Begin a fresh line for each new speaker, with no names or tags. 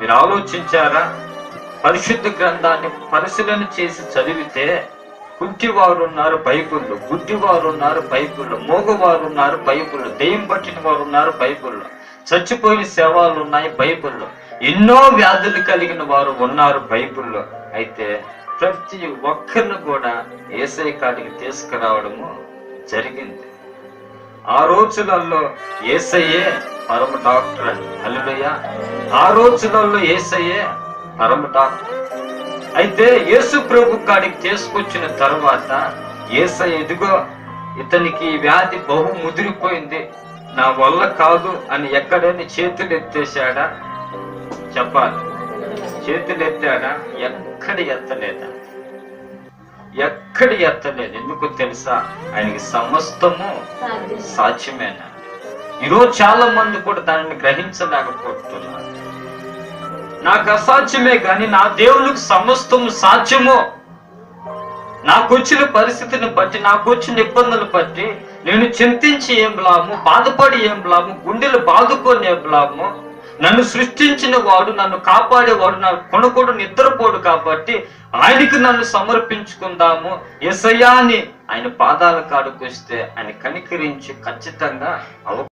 మీరు ఆలోచించారా? పరిశుద్ధ గ్రంథాన్ని పరిశీలన చేసి చదివితే కుంటివారు ఉన్నారు బైబుల్లో గుడ్డివారు ఉన్నారు బైబుల్లో మోగవారు ఉన్నారు బైబుల్లో దెయ్యం పట్టిన వారు ఉన్నారు బైబుల్లో చచ్చిపోయిన శవాలు ఉన్నాయి బైబుల్లో ఎన్నో వ్యాధులు కలిగిన వారు ఉన్నారు బైబుల్లో. అయితే ప్రతి ఒక్కరిని కూడా ఏసై కాడికి తీసుకురావడము జరిగింది. ఆ రోజులలో ఏసయ్యే పరమ డాక్టర్ హల్లెలూయా ఆ రోజులలో ఏసయ్యే పరమ డాక్టర్. అయితే యేసు ప్రభు కాడికి తీసుకొచ్చిన తర్వాత ఏసయ్య ఎదుగో ఇతనికి వ్యాధి బహు ముదిరిపోయింది. నా వల్ల కాదు అని ఎక్కడైనా చేతులు ఎత్తేసాడా చెప్పాలి. చేతులు ఎత్తాడా? ఎక్కడ ఎత్తలేదా? ఎక్కడ ఎత్తలేదు? ఎందుకు తెలుసా? ఆయనకి సమస్తము సాధ్యమేనా? ఈరోజు చాలా మంది కూడా దానిని గ్రహించలేకపోతున్నారు. నాకు అసాధ్యమే కానీ నా దేవునికి సమస్తము సాధ్యము. నాకు వచ్చిన పరిస్థితిని బట్టి నాకు వచ్చిన ఇబ్బందులు బట్టి నేను చింతించి ఏం లాభము బాధపడి ఏం లాభము గుండెలు బాదుకొని ఏం లాభము? నన్ను సృష్టించిన వాడు నన్ను కాపాడేవాడు నా కొనుకోడు నిద్రపోడు కాబట్టి ఆయనకి నన్ను సమర్పించుకుందాము. ఎసయ్యా అని ఆయన పాదాల కాడుకొస్తే ఆయన కనికరించి ఖచ్చితంగా అవ